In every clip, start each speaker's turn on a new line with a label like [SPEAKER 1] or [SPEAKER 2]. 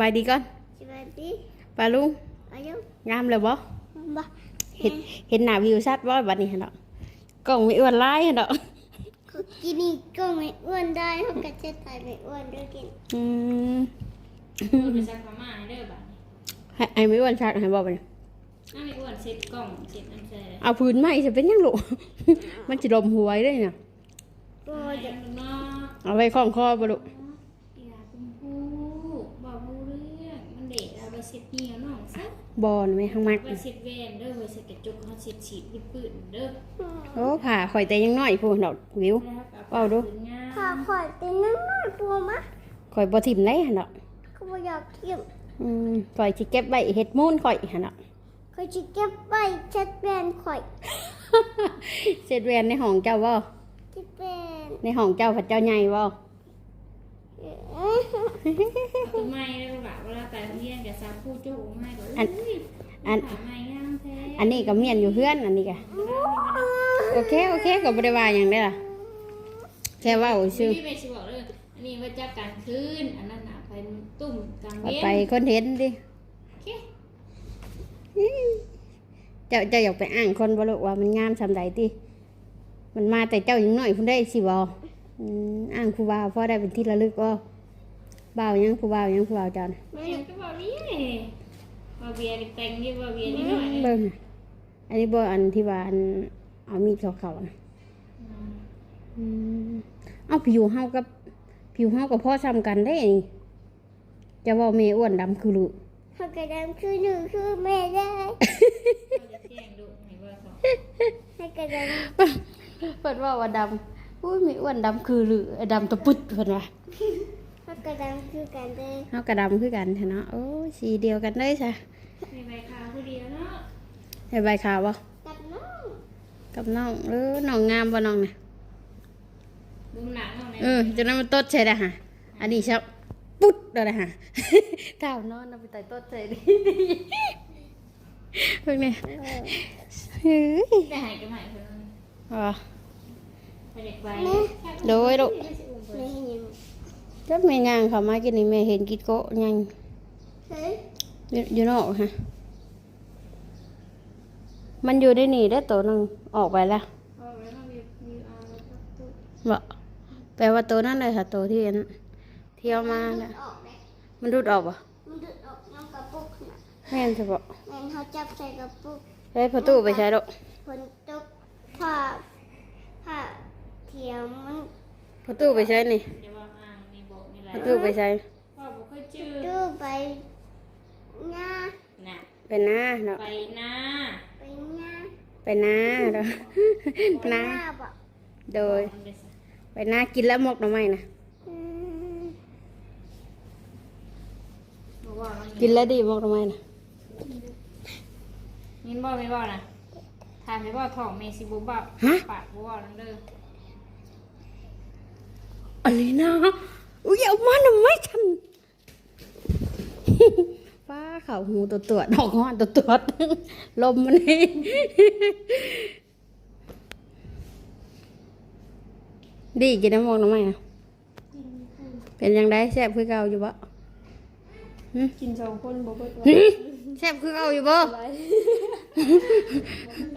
[SPEAKER 1] บายดีก่อน
[SPEAKER 2] สวัสดี
[SPEAKER 1] ปลาลุง
[SPEAKER 2] อายุ
[SPEAKER 1] งามเลยบ่
[SPEAKER 2] บ่
[SPEAKER 1] เห็นเห็นหน้าวิวชัดบ่บัดนี้หั่นดอกกล้องไม่อ้วนหลายหั่นดอก
[SPEAKER 2] คือกินนี่ก็ไม่อ้วนได้เพราะกระเจ็ดตายไม่อ้วนด้วยกิน
[SPEAKER 1] อืม
[SPEAKER 3] พูดไปซักพม่าให้เด้อบัดนี้
[SPEAKER 1] ให้ให้ไม่อ้วนชักให้บ่บัดนี้
[SPEAKER 3] ถ้าไม่อ้วนเซ็ตกล่องเซ็ตอันใส่เลย
[SPEAKER 1] เอาพื้นไม้จะเป็นหยังลูกมันสิดมหัวได้เนี่ย
[SPEAKER 2] ก็
[SPEAKER 3] โอ้ย
[SPEAKER 2] จะ
[SPEAKER 3] เนาะ
[SPEAKER 1] เอาไว้คล้องคอบ่ลูก
[SPEAKER 3] อย่าคุณครูบอกรู้เรื่องมันเด็กเอาไปเซ็ตเหนียวน้องซะ
[SPEAKER 1] บอนไหมข้างมัก
[SPEAKER 3] ไปเซ็ตแวนเด้อไปเซ็ตกระจกเขาเซ็ตฉีดปืนๆเด้อ
[SPEAKER 1] โอ้ผ่าข่อยแต่ยังน้อยพูนดอกวิวเอาดู
[SPEAKER 2] พาข่อยเป็นน้ำน้อยปัวมะ
[SPEAKER 1] ข่อยบ่ทิ่มได้หั่นดอก
[SPEAKER 2] ก็บ่อยากเที่ยว
[SPEAKER 1] อืมข่อยสิเก็บไว้เฮ็ดมูนข่อยหั่นดอก
[SPEAKER 2] ข่อยจะเก็บไว้ชัดแบนข่อย
[SPEAKER 1] เสร็จเรียนในห้องเจ้าบ่
[SPEAKER 2] ชัดแบน
[SPEAKER 1] ในห้องเจ้าพระเจ้าใหญ่บ่
[SPEAKER 3] ตัวไม้ได้บ่ล่ะเวลาไปโรงเรียนกับสาวผู้โจ้ไม้ก็
[SPEAKER 1] อัน
[SPEAKER 3] อุ้ย
[SPEAKER 1] อัน
[SPEAKER 3] ขาไม้งามแท้
[SPEAKER 1] อันนี้ก็เมียนอยู่เพื่อนอันนี้ก็โอเคโอเคก็บ่ได้ว่าหยังได้ล่ะแค่เว่าซื่อ
[SPEAKER 3] พี่เมย์สิบอกเลยอันนี้ว่าจักการคืนอันนั้นน่ะไปตุ่มกลาง
[SPEAKER 1] เอา
[SPEAKER 3] เว้น
[SPEAKER 1] ไปคนเห็นดิ
[SPEAKER 3] โอเค
[SPEAKER 1] เจ้าเจ้าอยากไปอ้างคนบ่ลูกว่ามันงามซำใดติมันมาแต่เจ้ายังน้อยพุ่นได้สิบ่อืมอ้างครูบาพอได้เป็นที่ระลึกบ่ บ่าวยังครูบ่าวยังครูบ่าวจัน
[SPEAKER 3] แม่ก็บอกนี่ว่าเบียร์แต่งนี่ว่าเบียร์นี่หน่อยเลย
[SPEAKER 1] เบิ่งอันนี้บ่อันที่ว่าอันเอามีดเขาๆนะอืมเอาผิวเฮากับผิวเฮากับพ่อซ้ำกันได้นี่จะเว่าเมอ้วนดำคือลูก
[SPEAKER 2] เขากระดำคือหนูคือแม่ได้
[SPEAKER 3] เขาจะแจ้งดูให้ว่าเขา
[SPEAKER 2] ให้กระด
[SPEAKER 1] เพิ่นว่าว่าดำอุ้ยเมอ้วนดำคือลูกดำตะปุดเพิ่นว่าำ
[SPEAKER 2] เขากระดำคือกันเลย
[SPEAKER 1] เฮาก็ดำคือกันแท้เนาะโอ้ยสีเดียวกันเลยซะ
[SPEAKER 3] ในใบขาวผู้เดียวเนาะ
[SPEAKER 1] ให้ใบขาวบ่
[SPEAKER 2] กับน้อง
[SPEAKER 1] กับน้องเออน้องงามบ่น้องน่ะ
[SPEAKER 3] ดูหนังเอาใน
[SPEAKER 1] เออจนนั้นมันตดใช่ได้ฮะอันนี้ชับปุ๊ดเลยนะฮะข้าวนอนเอาไปใส่ตดใส่ดิเพิ่งเนี่ยเฮ้ย
[SPEAKER 3] ได้หายกันใหม่เพิ่น
[SPEAKER 1] อ๋อ
[SPEAKER 3] ไปเด็กไป
[SPEAKER 1] โดยลูก
[SPEAKER 2] ไม่เห็น
[SPEAKER 1] จั กแม่ย่างเขามากินนี่แม่เห็นกิดโกะย่าง
[SPEAKER 2] เฮ้ย
[SPEAKER 1] อยู่อยู่นอกฮะมันอยู่ได้นี่ได้อตัวหนึงออกไปแล้ว
[SPEAKER 3] เอาไว้มาวิววิวเอาแล้วก็ตุ๊บ
[SPEAKER 1] บ่แปลว่าตัวนั้นเลยค่ะตัวที่อันเที่ยวมา
[SPEAKER 2] มัน
[SPEAKER 1] น่ะ
[SPEAKER 2] ออกเลย
[SPEAKER 1] มันดูดออกบ่
[SPEAKER 2] มันดึดออกน้องกระปุกน่ะ
[SPEAKER 1] แม่นใช่บ่
[SPEAKER 2] แม่นเขาจับใส่กระปุก
[SPEAKER 1] ได้ประตูไปใช้ดอก
[SPEAKER 2] ฝนตกผ้าผ้าเทียมมัน
[SPEAKER 1] ประตูไปใช้นี่ ประตูไปใช้
[SPEAKER 3] ว่าบ่เคยจื้อ
[SPEAKER 2] ดูไปหน้า
[SPEAKER 3] น่ะ
[SPEAKER 1] ไปหน้าเนาะ
[SPEAKER 3] ไปหน้า
[SPEAKER 2] ไปหน้า
[SPEAKER 1] ไปหน้าเนาะ
[SPEAKER 2] ไป
[SPEAKER 1] หน้า
[SPEAKER 2] บ่
[SPEAKER 1] โดย ไปหน้ากินแล้วหมกหน่อไม้นะ
[SPEAKER 2] อืม
[SPEAKER 3] บอกว่ามัน
[SPEAKER 1] กินแล้วดีหมกหน่อไม้นะ
[SPEAKER 3] ยินบ่ไม่บ่นะถามให้บ่ท้องเมสิบ่บ่ปากบ่บ่นั่นเด้อ
[SPEAKER 1] อะไรนะ อุ้ยเอามาหน่อไม้ฉันฟ้าเข่าหูตัวตัวดอกห้อนตัวตัวลมมันนี่ดีกินน้ำหมกหน่อไม้นะเป็นยังไงแซ่บคือเก่าอยู่บ่
[SPEAKER 3] กินสองคนบ่เบิด
[SPEAKER 1] หึแซ่บคือเก่าอยู่บ่
[SPEAKER 3] ไ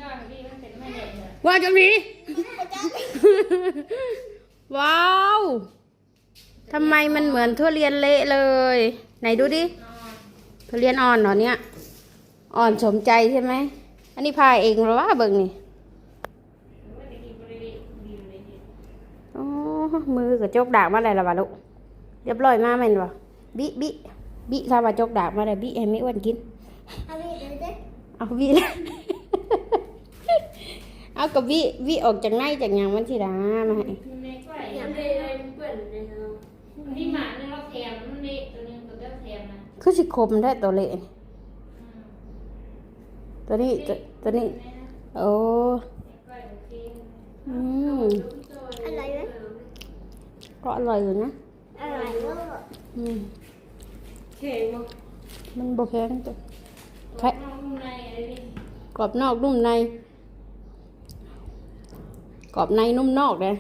[SPEAKER 3] ด้ดีมันเป็นไม่ได้เลย
[SPEAKER 1] ว่าจังนี้ว้าว ทำไมมันเหมือนทุเรียนเละเลย ไหนดูดิทุเรียนอ่อนเหรอเนี่ย อ่อนสมใจใช่ไหม อันนี้พายเองหรือว่าเบิ่งนี่อ๋อมือกับจกดาบมาอะไรล่ะวะลูกเรียบร้อยมาแม่นบ่บิบิบิข้าว่าจกดาบมาเลยบิให้ไม่อ้วนกิน
[SPEAKER 2] เอาไปเดี๋ยวเด้อ
[SPEAKER 1] เอาวิเลยเอากับวิวิออกจากในจากหยังมันสิดามาให้ คือสิคมได้ตัวเละนี่ตัวนี้ตัวตัวนี้ โอ้อืม
[SPEAKER 2] อร่อยไหม
[SPEAKER 1] ก็อร่อยอยู่นะ
[SPEAKER 2] อร่อยลูก
[SPEAKER 1] อืม
[SPEAKER 3] เข็งมั้ง
[SPEAKER 1] มันบแข็งตัวแค่
[SPEAKER 3] น้องในอะไรนี่
[SPEAKER 1] กรอบนอกนุ่มใน กรอบในนุ่มนอกเลย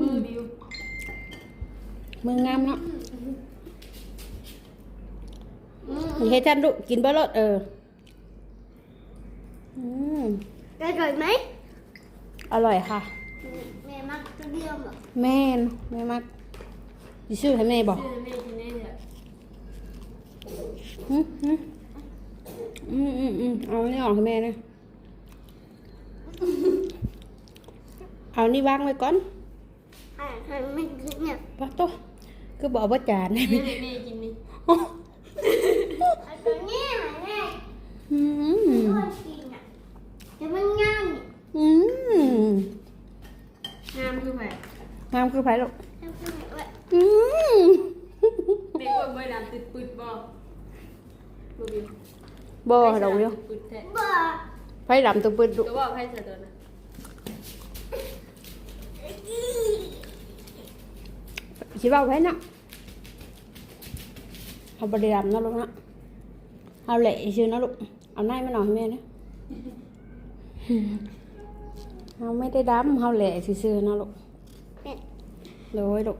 [SPEAKER 3] มือบิว
[SPEAKER 1] เมืองงามเนาะนี่ให้ท่านลูกกินเบอร์รถเอออืม
[SPEAKER 2] อร่อยไหม
[SPEAKER 1] อร่อยค่ะ
[SPEAKER 2] แม่มักตัวเดียวเหรอ
[SPEAKER 1] แม่นแม่มักดิชื่อให้แม่บอก
[SPEAKER 3] ชื่อแม่กินได้เนี่ย
[SPEAKER 1] อืมอืมอืมอืมอืมเอานี่ออกให้แม่นะเอานี่วางไว้ก่อน
[SPEAKER 2] อ่าใครไม่กินเนี่ย
[SPEAKER 1] ปะโต คือบอกว่าจาน
[SPEAKER 3] แม่แม่กินนี่
[SPEAKER 2] เอาตัวนี้มาแม่
[SPEAKER 1] อืม
[SPEAKER 2] คนกินอะเดี๋ยวมันง่ายนี่
[SPEAKER 1] อืม
[SPEAKER 3] งามคือไผ
[SPEAKER 1] งามคือไผลูก
[SPEAKER 2] แล้วก็แบบว่า
[SPEAKER 1] อืม
[SPEAKER 3] แม่ว่าบ่ดำติดปึดบ่บ่บิว
[SPEAKER 1] บ่ดอกเดียว
[SPEAKER 3] ปึดแท้
[SPEAKER 2] บ้า
[SPEAKER 1] ไผดำตัวปืนลูก
[SPEAKER 3] ก็ว่าไผเสยตัวนะ
[SPEAKER 1] คิดว่าไผน่ะเอาบริดำนะลูกนะเอาแหละชื่อนะลูกเอาในมาหน่อยแม่นะเอาไม่ได้ดำเอาแหละซื่อๆนะลูก
[SPEAKER 2] เนี่ย
[SPEAKER 1] ลยลูก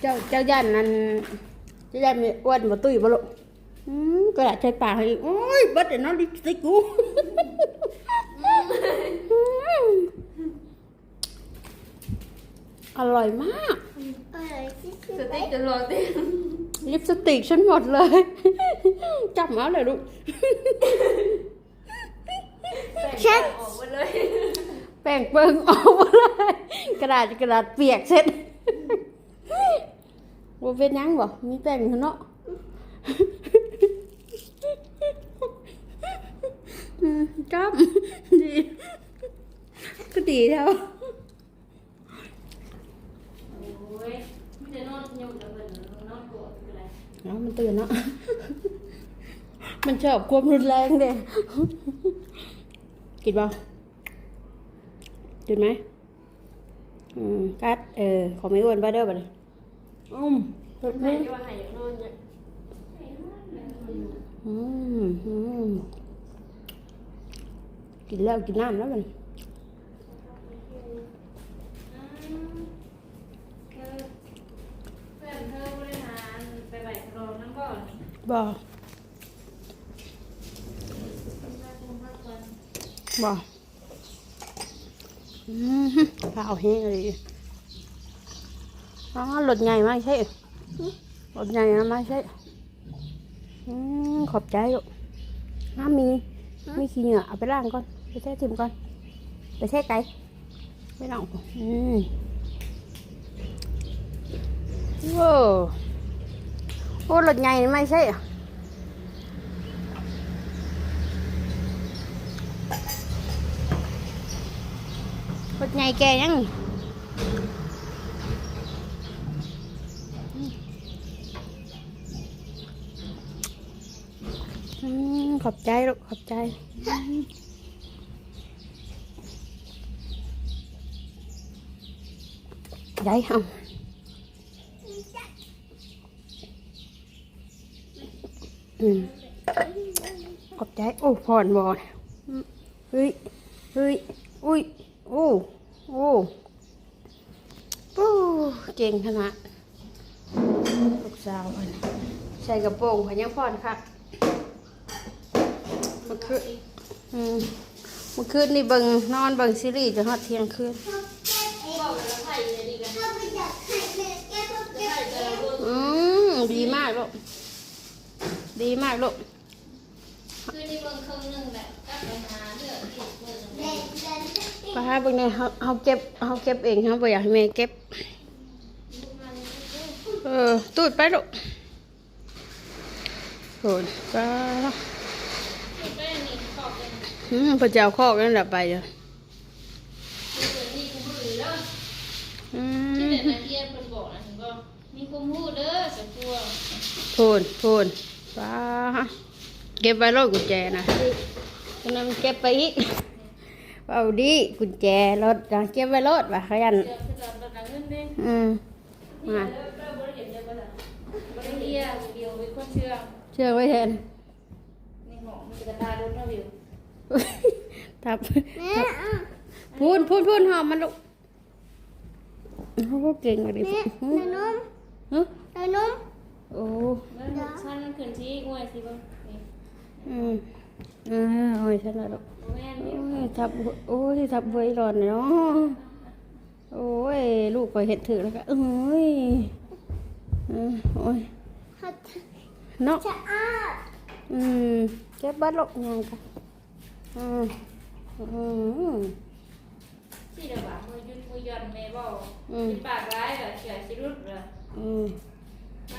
[SPEAKER 1] เจ้าเจ้าย่านนั้นเจ้าย่านมีอ้วนบ่ตุ้ยบ่ลูกก็ได้ใช้ปากให้โอ้ยบิดเดี๋ยวน้องลิปสติกกู อร่อยมาก
[SPEAKER 2] อร่อยที่สุด
[SPEAKER 3] ส
[SPEAKER 2] ไหม
[SPEAKER 3] ติ๊กจะรอเต้น
[SPEAKER 1] ลิปสติกฉันหมดเลยจับมาเลยลูก
[SPEAKER 3] แป้งออกหมดเลย
[SPEAKER 1] แป้งเปิงออกหมดเลยกระดาษกระดาษเปียกเสร็จว่าเป็นหยังบ่มีแป้งอยู่เนาะ อืมจ้ำดีก็ดีแล้ว
[SPEAKER 3] โอ้ยมันจะนอนยกแล้วเพิ่นนอนโกรธคืออะไร
[SPEAKER 1] เอามันตื่นเนาะ มันชอบความรุนแรงเด้กินบ่กินไหมอืมกัดเออ ขอไม่อ้วนไปเด้อบัดนี้อืมเปิด
[SPEAKER 3] ให้
[SPEAKER 1] มือ
[SPEAKER 3] ว่าให้นอนเนี่ย
[SPEAKER 1] อืมอืม กินแล้วกินน้ำแล้วมัน
[SPEAKER 3] เพื่อนเธอบริหารไปไหวครองน้ำบ่อน
[SPEAKER 1] บ่
[SPEAKER 3] มาคงพักวัน
[SPEAKER 1] บ่อืมข้าวแห้งเลยอ๋อรถใหญ่มากใช่รถใหญ่นะไม่ใช่อืมขอบใจลูกน้ำมีมีขี้เหงื่อเอาไปล้างก่อนไป แช่ทิมก่อน ไปแช่ไก่ไม่ล้างอืมโอ้โอ้รถใหญ่นี่ไม่ใช่อะรถใหญ่แกยังอืมขอบใจ ได้เฮาอืมขอบใจ โอ้พรบอลเฮ้ยเฮ้ยอุ้ยโอ้โอ้ปูเก่งขนาดลูกสาวอันใส่กระโปรงขยังฟอนค่ะมันคืออืมมันคืนนี่เบิงนอนเบิงซีรีส์จะฮอดเที่ยงคืน
[SPEAKER 3] บอกแล้วไผ่เลยดีกัน
[SPEAKER 2] ถ้าไม่อยากให้แม่แก้ก็แก้
[SPEAKER 3] ไผ่จะรู้
[SPEAKER 1] อืมดีมากลูก ดีมากลูก
[SPEAKER 3] คือนี่เบิ่งครึ่งหนึงแหละก็ไปหาเลือกอีกเบิ่ง
[SPEAKER 2] แม่แม่
[SPEAKER 1] ไปหาเบิ่งในเฮาเฮาเก็บเฮาเก็บเองเฮาบ่อยากให้แม่เก็บ เออ ตูดไปลูกโหนก็
[SPEAKER 3] ไปนี่ขอบเลย
[SPEAKER 1] อืมพระเจ้าคอกนั่นแหละไปจ้ะ
[SPEAKER 3] คือนี่กูมือแล้ว
[SPEAKER 1] อื
[SPEAKER 3] ที่
[SPEAKER 1] ม
[SPEAKER 3] เด็ดนาเทียนเพิ่นบอกนะถึงก็มีกุมหูเด้อสักตัว
[SPEAKER 1] พนโพนป้าเก็บไว้รถกุญแจนะฉะนั้นเก็บไปอีกเอาดีกุญแจรถนะเก็บไว้รถว่ะขยัน
[SPEAKER 3] เดี๋ยวคือเราเราเงินเด้
[SPEAKER 1] อืม
[SPEAKER 3] นี่
[SPEAKER 1] มา
[SPEAKER 3] แล้วเราบ่ได้เห็นได้บ่ล่ะบ่ได้เรียกเดียวเป็นคนเชื่อ
[SPEAKER 1] เชื่อไว้แทน
[SPEAKER 3] ในหอมันจะตาโดนเนาะวิว
[SPEAKER 1] ทับ
[SPEAKER 2] แม่อะ
[SPEAKER 1] พูนพูนพูนหอมมันลูกโอ้เก่งเลย
[SPEAKER 2] แม่
[SPEAKER 1] ฮึ
[SPEAKER 2] นายนุ่ม
[SPEAKER 1] ฮึ
[SPEAKER 2] นายนุ่ม
[SPEAKER 1] โอ้
[SPEAKER 3] แล้วชั้นมันขึ้นที่งวยสิบ่
[SPEAKER 1] อืมเออโอ้ยฉันละลูกโอ้ยทับโอ้ยทับเวยร้อนเนาะโอ้ย ลูกก็เห็ดถือแล้วก็เอ้ยเออโอ้ย
[SPEAKER 2] เนาะอื
[SPEAKER 1] มเก็บบัตรลูกยังกันอืมอืม
[SPEAKER 3] ที่เดี๋ยวว่ามือยุดมือย่อนแม่บ
[SPEAKER 1] อืม
[SPEAKER 3] สิปากร้ายเหรอเสียสิรุดเหรอ
[SPEAKER 1] อืม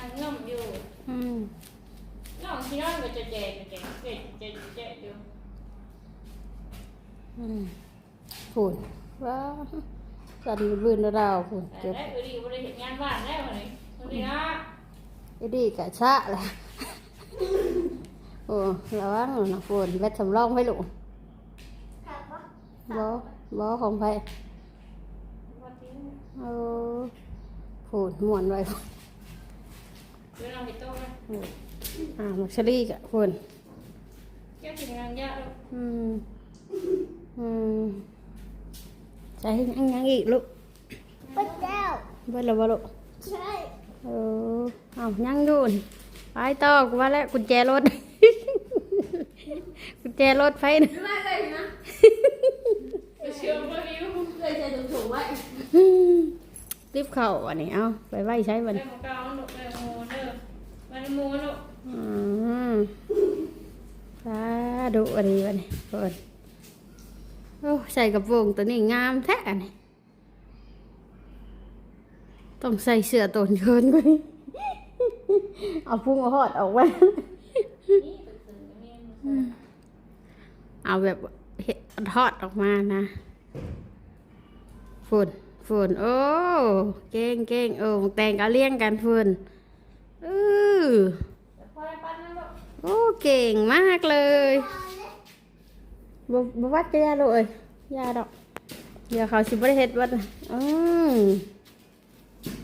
[SPEAKER 3] นง่อมอยู่
[SPEAKER 1] อืม
[SPEAKER 3] น้องที่นอนก็จะแจกจะแจกเจ็ดเจ็ดเจ็ดอยู่
[SPEAKER 1] อืมพูนว้าสันบืนดาวพูน
[SPEAKER 3] แต่
[SPEAKER 1] เจ็บ
[SPEAKER 3] ได้ก็ดีบ่ได้เห็นงานบ้านได้บ่นี่ตรงนี้นะ
[SPEAKER 1] ไอ้ดีกะชะแหละโอ้ระวังนะพูนเบ็ดสำรองไว้ลูก
[SPEAKER 2] ค่ะปะ
[SPEAKER 1] บ่บ่ของไผ
[SPEAKER 3] ว่าที่
[SPEAKER 1] เออพูนม่วนไว้
[SPEAKER 3] เดี๋ยวเราไปโต๊ะนะ
[SPEAKER 1] พูนอ่ามักชะลีกะพูน
[SPEAKER 3] เจ้าถึงงานยากแล้ว
[SPEAKER 1] อืมอืมใส่ยังยังอีกลูก
[SPEAKER 2] พระเจ้า
[SPEAKER 1] เบิดแล้วบ่ลูก
[SPEAKER 2] ใช่
[SPEAKER 1] เออเอายังอยู่นี่ไปต่อกูว่าแล้วกุญแจรถ กุญแจรถไฟนะ
[SPEAKER 3] ไม่เลยนะไปเชื่อว่าวิว
[SPEAKER 2] เลยจะถูกถูกไว้
[SPEAKER 1] รีบเข้าวันนี้เอาไปไว้ใช้วัน
[SPEAKER 3] ได้ของเก่าหนูได้โมเด้อ มันโมหนู
[SPEAKER 1] อืมสาดุอะไรวันนี้เปิดโอ้ใส่กระโปรงตัวนี้งามแท้นี่ต้องใส่เสื้อตัวเกินกว่านี้ เอาพุงเอาหอดออกไว้เอาแบบเห็ดทอดออกมานะฝุ่นฝุ่นโอ้ เก่งเก่งเออแต่งก็เลี้ยงกันฝุ่นเออ
[SPEAKER 3] คอยปั้นนะลูก
[SPEAKER 1] โอ้เก่งมากเลยบบบวัดจะยาเลยยาดอก เดี๋ยวเขาสิบริเฮ็ดวัดนะอืม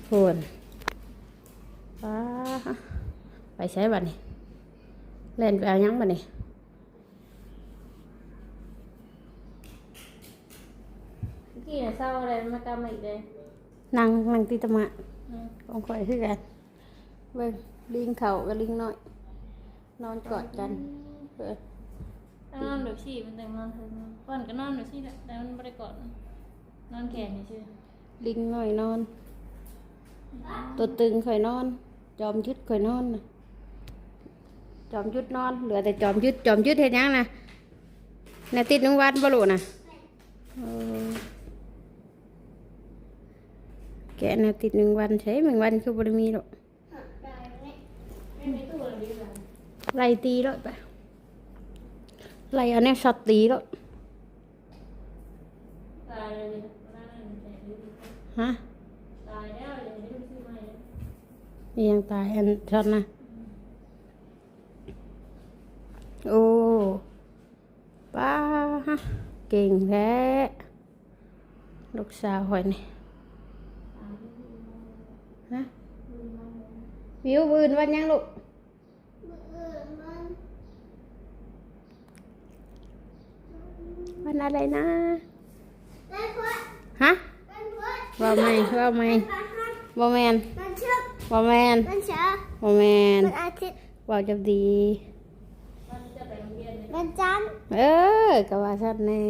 [SPEAKER 1] ฝุ่นป้าไปใช้บัดนี้เล่นไปเอาหยังบัดนี้
[SPEAKER 3] กี่น่ะเศร้าอะไรมากรรมอีกเลย
[SPEAKER 1] นั่งนั่งติตะมะ
[SPEAKER 3] อืม
[SPEAKER 1] ของข่อยคือกันเบิ่ง ลิงเขากับลิงน้อย นอนกอดกันเบิ่ง
[SPEAKER 3] ถ้านอนแบบสี่มันแต่งนอนเถอะก่อนก็นอนแบบสี่แหละแต่มันไม่ได้กอดนะนอนแขนนี่ชื่อ
[SPEAKER 1] ลิงน้อยนอน ตัวตึงข่อยนอน จอมยุดข่อยนอนน่ะจอมยุดนอน เหลือแต่จอมยุดจอมยุดเฮ็ดหยังนะแนวติดหนึงวันบ่รู้นะเออแกะแนวติดหนึ่งวันใช่หนึ่งวันคือบ่ได้มีหรอก
[SPEAKER 2] ได้ไหม
[SPEAKER 3] ไม่มีตู้อะไรดีกว่า
[SPEAKER 1] ไล่ตีแล้วไปไล่เอาแนวช็อตตีแล้ว
[SPEAKER 3] ตายเลยดินั่นนั่นแต่ดูดิ
[SPEAKER 1] ฮะ
[SPEAKER 3] ตายแล้วเลยไม่รู้ชื่อไม่เลย
[SPEAKER 1] นี่ยังตายอันช็อตนะ โอ้ป้าเก่งแท้ลูกสาวหอยนี่ฮะวิวบืนวันยังลูก
[SPEAKER 2] เออมัน
[SPEAKER 1] วันอะไรนะ
[SPEAKER 2] ได้พอด
[SPEAKER 1] ฮะ
[SPEAKER 2] ได้พอด
[SPEAKER 1] ว่าไม่ว่าไม่
[SPEAKER 2] มันหัน
[SPEAKER 1] ว่าแมน
[SPEAKER 2] มันเชื่อม
[SPEAKER 1] ว่าแมน
[SPEAKER 2] มันเช้า
[SPEAKER 1] ว่าแมน
[SPEAKER 2] มันอาทิตย์
[SPEAKER 1] ว่าจะดี
[SPEAKER 3] มันจะไปโรงเรียนเลย
[SPEAKER 2] มันจันทร์
[SPEAKER 1] เออก็ว่าชัดแน่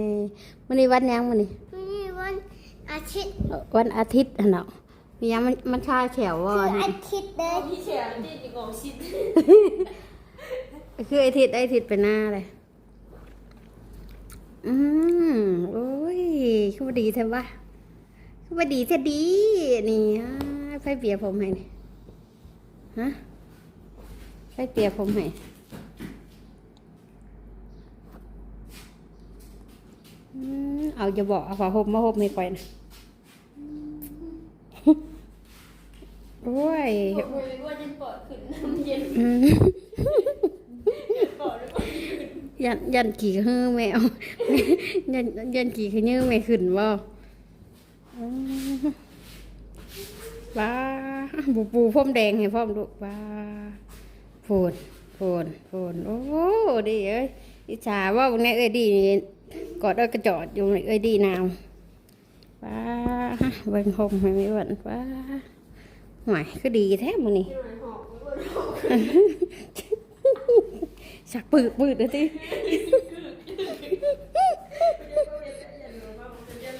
[SPEAKER 1] มันนี้วันยังมันนี่
[SPEAKER 2] นี่วันอาทิตย์
[SPEAKER 1] วันอาทิตย์หั่นเนาะมียังมันมันชาแขวว่า
[SPEAKER 2] คืออาทิตย์เลย
[SPEAKER 3] พี่เชียร์ที่ดีกว่าชิด
[SPEAKER 1] คือไอาทิตย์ไอาทิตย์ไปหน้าเลย อืมโอ้ยคือว่าดีแท้วะคือว่าดีแท้ดี นี่ฮะไฟเปียผมให้นี่ฮะไฟเปียผมให้อืมเอาจะบอกเอาฝาหบมาหบไม่ก่อยนะโอ้ย
[SPEAKER 3] บอกเลยว่าจะปอดขึ้นน้ำเย็น
[SPEAKER 1] อืม
[SPEAKER 3] ปอดเล ย
[SPEAKER 1] ยันยันขี่ฮือแมวยันยันขี่ขยื้อไม่ขึ้นบ่อืมบ้าบูปูพรมแดงให้พร้อมลูกบ้าโฟนโฟนโฟนโอ้ดีเอ้ยอิจฉาว่าวันนี้เอ้ยดีนี่กอดเอ้ยกระจอดอยู่นี่เอ้ยดีนาวป้าเบิ่งหมให้ไม่อ้วนป้าหวยคือดีแท้มื้อนี้ สักปืดปืดเลยที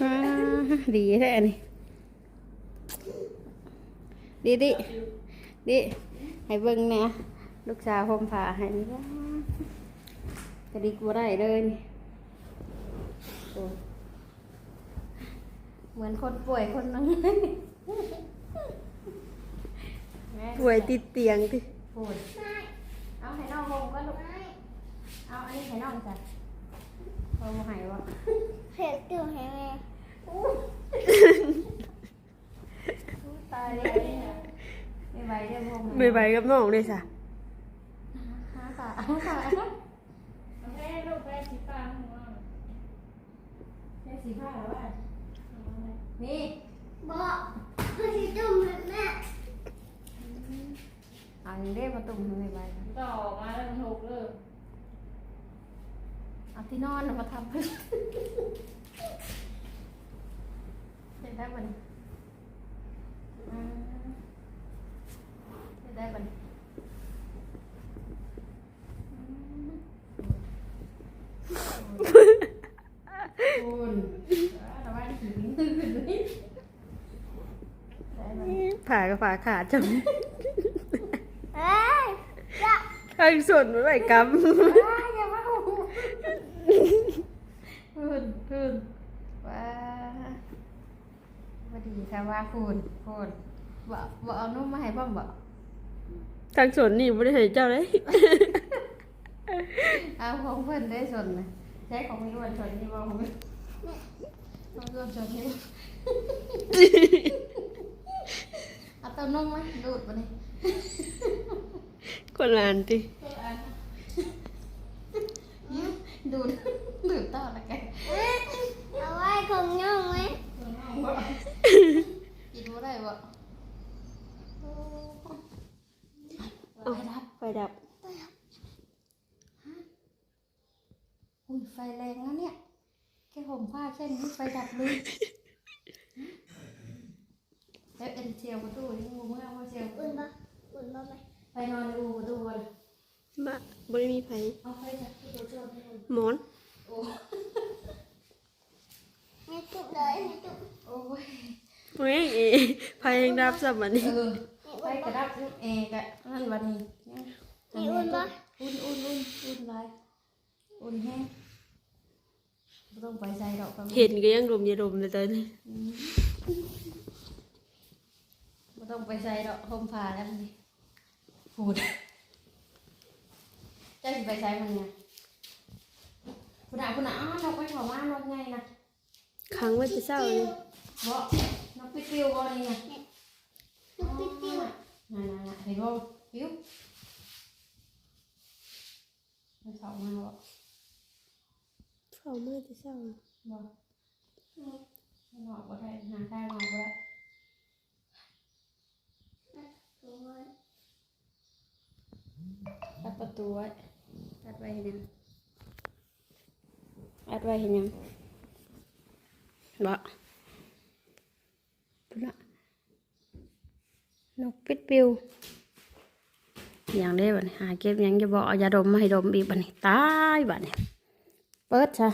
[SPEAKER 1] อ่าดีแท้นี่ดีดิดิให้เบิ่งแหน่ลูกสาวผมผ่าให้นี่ว่ากระดิกบ่ได้เลยนี่โอ้เหมือนคนป่วยคนนึง
[SPEAKER 4] ป่วยติดเตียงติ
[SPEAKER 1] ป่วยเอาให้น้องลงก็ลูก เอาอันนี้ให้น้องจ้ะเอาบ่ให้วะ
[SPEAKER 2] เผ็ดตัวแห้ง
[SPEAKER 1] ตายเลยไม่ไหวเด้อพง
[SPEAKER 4] ไม่ไหวกับน้องเลยจ้ะ
[SPEAKER 1] หาขาหาขา
[SPEAKER 3] เอาแม่ลูกแม่สีฟ้าของเรา
[SPEAKER 1] แค่สีผ้าแล้วว่านี่
[SPEAKER 2] บอกให้ที่จุ่มเลยแม่
[SPEAKER 1] เอาอย่างเด้มาตุ่มไม่ไหว
[SPEAKER 3] ต่อออกมาแล้วมันหกเลย
[SPEAKER 1] เอาที่นอนมาทำเห็นได้มันเห็นได้มันคุณระวังหินตื่นเลยได้มัน
[SPEAKER 4] ผ่ากับผ่าขาดจัง
[SPEAKER 2] เอ้ยอย่า
[SPEAKER 4] ทางส่วนไม่ไหวก
[SPEAKER 1] อ้ายอย่ามาหูคุณคุณว้าพอดี ค่ะว่าคุณคุณบ่บ่เอานุ่มมาให้บ้างบ่ำ
[SPEAKER 4] ทางส่วนนี่ไม่ได้ให้เจ้าเลย
[SPEAKER 1] เอาของเพื่อนได้ส่วนนะใช้ของมีอ้วนส่วนนี้บ่ของมีของอ้วนส่วนนี้บ่เอาเต้านมไหมดูดมานี่
[SPEAKER 4] คนละอันติ
[SPEAKER 1] ดูดดูดต่อละกัน
[SPEAKER 2] เอาไว้ของย่องไหม
[SPEAKER 1] กิน บ่ได้บ่โอ้ไฟดับ
[SPEAKER 4] ไฟดับ
[SPEAKER 1] อุ้ยไฟแรงนะเนี่ย แค่ห่มผ้าแค่นี้ไฟดับเลยแล้วเอ็นเชียวประตูยังงูเมื่อว่าเชียว
[SPEAKER 2] อุ่นปะอุ่นปะไหม
[SPEAKER 1] ไปนอนดูประตูบน
[SPEAKER 4] มาบ่ได้มีไผ
[SPEAKER 1] เอาไฟจากประตูจอดให้หมด
[SPEAKER 4] หมอน
[SPEAKER 1] โอ้
[SPEAKER 2] ไม่จุบเลยไม่จุบ
[SPEAKER 1] โอ้ย
[SPEAKER 4] เฮ้ยเอไผยังดับสับมันนี่
[SPEAKER 1] เออไฟกระดับลูกเอกะนั่นวันนี้
[SPEAKER 2] มีอุ่นปะ
[SPEAKER 1] อุ่นอุ่นอุ่นอุ่นไรอุ่นแห้งไม่ต้องไปใส่ดอกครับ
[SPEAKER 4] เห็นก็ยังลมอยาดมเลยตอนนี้
[SPEAKER 1] ไม่ต้องไปใส่ดอกห่มผ้าแล้วนี่พูดเจะไปใส่มันไงคุณอาคุณอาอ้าวนกไปถอมานกไงนะ
[SPEAKER 4] ค้างไว้จะเศร้าเลย
[SPEAKER 1] บ่นกปิดปิวบ่นี่ไง
[SPEAKER 2] ลูกปิ๊ดปิ๊ว
[SPEAKER 1] น่ะน่ะน่ะเห็นบ่ปิวมันสองมาบ่
[SPEAKER 4] เฝ้าเมื่อจะเศร้า
[SPEAKER 1] บ่มันออกบ่ได้หาทางออกบ่ได้
[SPEAKER 2] ถูกไหม
[SPEAKER 1] ตัดประตูไว้ตัดไว้เห็นยังตัดไว้เห็นยังบ่ พุ่นละนกปิดปิวอย่างได้บัดนี้หาเก็บยังจะบอกเอายาดมมาให้ดมอีกบัดนี้ตายบัดนี้เปิดซะ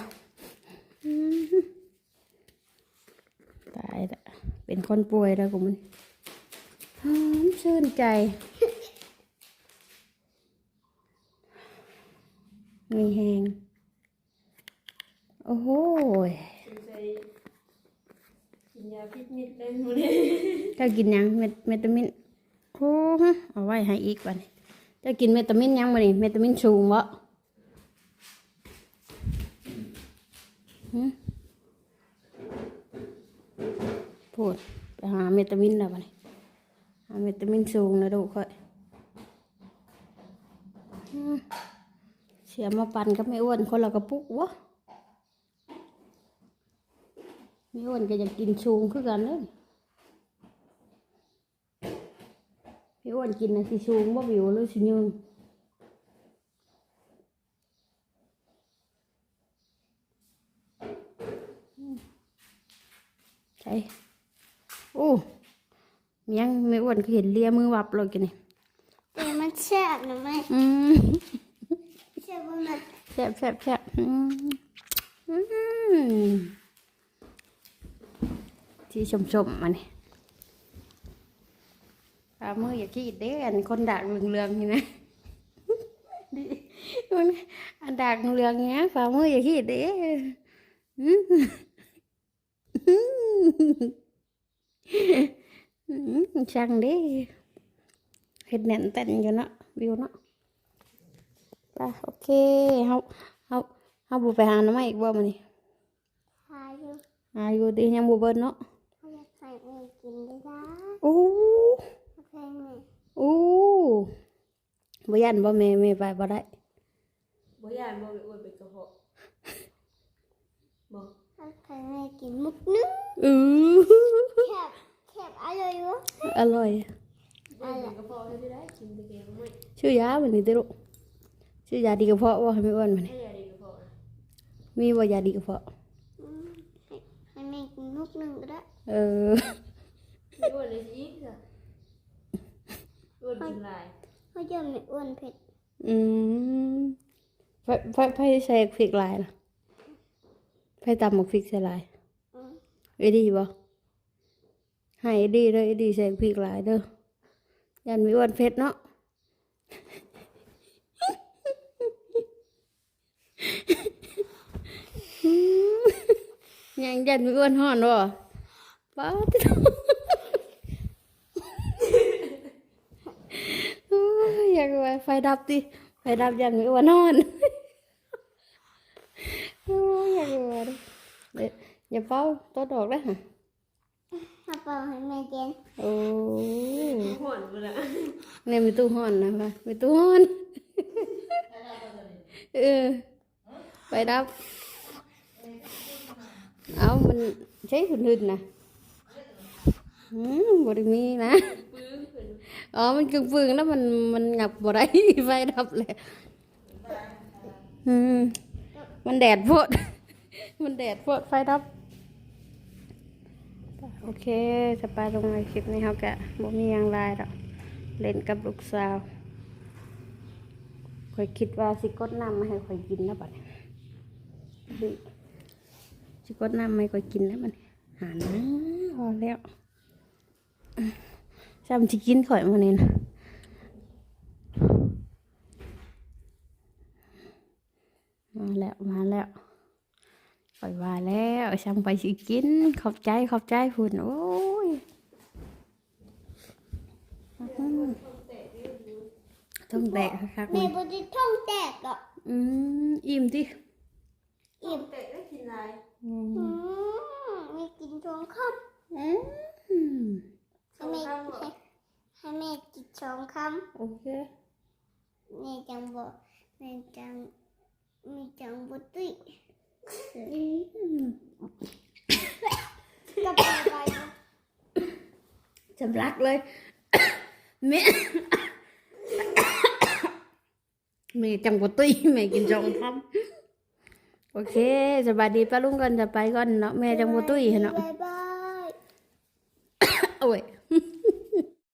[SPEAKER 1] ตายละเป็นคนป่วยแล้วกูมันหอมชื่นใจ มีแหงโอ้โห
[SPEAKER 4] กินยาพิษมิดเลยมื้อนี้
[SPEAKER 1] ก็กินหยังเม็ดเมตามินโอ้ฮะเอาไว้ให้อีกบันจะกินเมตามินหยังบ่นี่เมตามินสูงบ่หึพูดไปหาเมตามินแล้วบัดนี้หาเมตามินสูงนะดูกค่อยหึเสียมาปั่นก็ไม่อ้วนคนละกระปุกวะ ไม่อ้วนก็อยากกินชูงคือกันเลยพี่อ้วนกินนะสิชูงบ่วิวหรือสิยืนใช่โอ้เมียังไม่อ้วนก็เห็นเลียมือวับเลยกันนี่
[SPEAKER 2] แต่มันแซ่บนะแม่
[SPEAKER 1] อืม
[SPEAKER 2] แซ่บมัน
[SPEAKER 1] แซ่บแซ่บแซ่บอืมอืม ที่ชมชมๆมาเนี่ยปลามืออย่าขี้เด้อันคนด่างเรืองๆนี่นะดิมันอันด่างเรืองเงี้ยปลามืออย่าขี้เด้อืมอืมช่างเด้เห็ดแน่นเต้นอยู่เนาะวิวเนาะไปโอเคเฮาเฮาเฮาบ่ไปหาหน้ำไม้อีกบ่มื้อนี้
[SPEAKER 2] ทายอยู่
[SPEAKER 1] หาอยู่ดียังบ่เบิดเนาะ
[SPEAKER 2] ม่กินได้ละ
[SPEAKER 1] โอ้
[SPEAKER 2] โอเคแม่
[SPEAKER 1] โอ้บ่ยันบ่แม่แม่ไปบ่ได้
[SPEAKER 4] บ่ยานบ่ไปอวนเป็นกระเพาะบ่
[SPEAKER 2] โอเคแม่กินมุกนึง
[SPEAKER 1] อือ
[SPEAKER 2] แคบแคบอร่อยวะ
[SPEAKER 1] อร่อย
[SPEAKER 4] บ่เป็นกระเพาะให้ได้กินแต่แกงไม่
[SPEAKER 1] ชื่อยามื้อนี้ติลูกชื่อยาดีกระเพาะบ่ให้แม่อ้วนมื้อนี้
[SPEAKER 4] ให้ยาดีกระเพาะนะ
[SPEAKER 1] มีบ่ยาดีกระเพาะ
[SPEAKER 2] ให้ให้แม่กินมุกนึงก็ได้
[SPEAKER 1] เออ
[SPEAKER 4] ไม่อ้วนเลยสิอีกจ้ะอ้วนกินหลาย
[SPEAKER 2] เพราะจะไม่อ้วนเผ็ด
[SPEAKER 1] อืมไผไผไผใส่พริกหลายล่ะไผตำหมกพริกใส่หลาย
[SPEAKER 2] อืม
[SPEAKER 1] เอ้ยดีบ่ให้เอ้ยดีเด้อเอ้ยดีใส่พริกหลายเด้อยันมีอ้วนเผ็ดเนาะยังยันมีอ้วนห่อนบ่ ป้าติโอ้ยอยากไปไฟดับดิไฟดับยันมีอ้วนห่อนโอ้ยอยากไปดิเดี๋ยวอย่าเป่าตัวดอกได้อฮะ
[SPEAKER 2] ถ้าเปล่าให้แม่กิน
[SPEAKER 1] โอ้ย
[SPEAKER 4] ห่วนบ่ล่ะ
[SPEAKER 1] เนี่ยมีตู้ห่อนนะพ่ะมีตู้ห่อนเออไปดับ เอามันใช้หุ่นหุ่นนะ อืมบริมีนะ
[SPEAKER 4] ปื้อเพิ่น
[SPEAKER 1] อ๋อ มันกึ่งปึงแล้วมันมันหยับบ่ได้ไฟดับเลยอืมมันแดดโพด มันแดดโพดไฟดับ โอเคจะไปลงในคลิปนี้เขากะบ่มีหยังไรหรอกเล่นกับลูกสาวคอยคิดว่าสิกดน้ำมาให้คอยกินแล้วบัดนี้ดิสิกดน้ำมาให้คอยกินแล้วมันหานะพอแล้ว จำสิกินข่อยมาเนี่ยนะมาแล้วมาแล้วข่อยว่าแล้วช่างไปสิกิน ขอบใจขอบใจพุ่นโอ้ยอืมต้องแตกคักๆ
[SPEAKER 2] แม่
[SPEAKER 1] มัน
[SPEAKER 2] บไดีท่องแตกหรอก
[SPEAKER 1] อืมอิ่มดิ
[SPEAKER 2] อิ่ม
[SPEAKER 4] เตะได้กินหลาย
[SPEAKER 1] อืม
[SPEAKER 2] อืมแม่กินทองค
[SPEAKER 1] อืมำ
[SPEAKER 2] ให้แม่ให้ให้แม่กินสองค
[SPEAKER 1] โอเคำ
[SPEAKER 2] แม่จังบอกแม่จังแม่จังบุตรี
[SPEAKER 1] อืม
[SPEAKER 2] กับไปไป
[SPEAKER 1] สำลักเลย แม่ แม่จังปตุยแม่กินจองคำโอเคสบายดีป้าลุงก่อนจะไปก่อนเนาะแม่จังปตุยเนาะ
[SPEAKER 2] บายบาย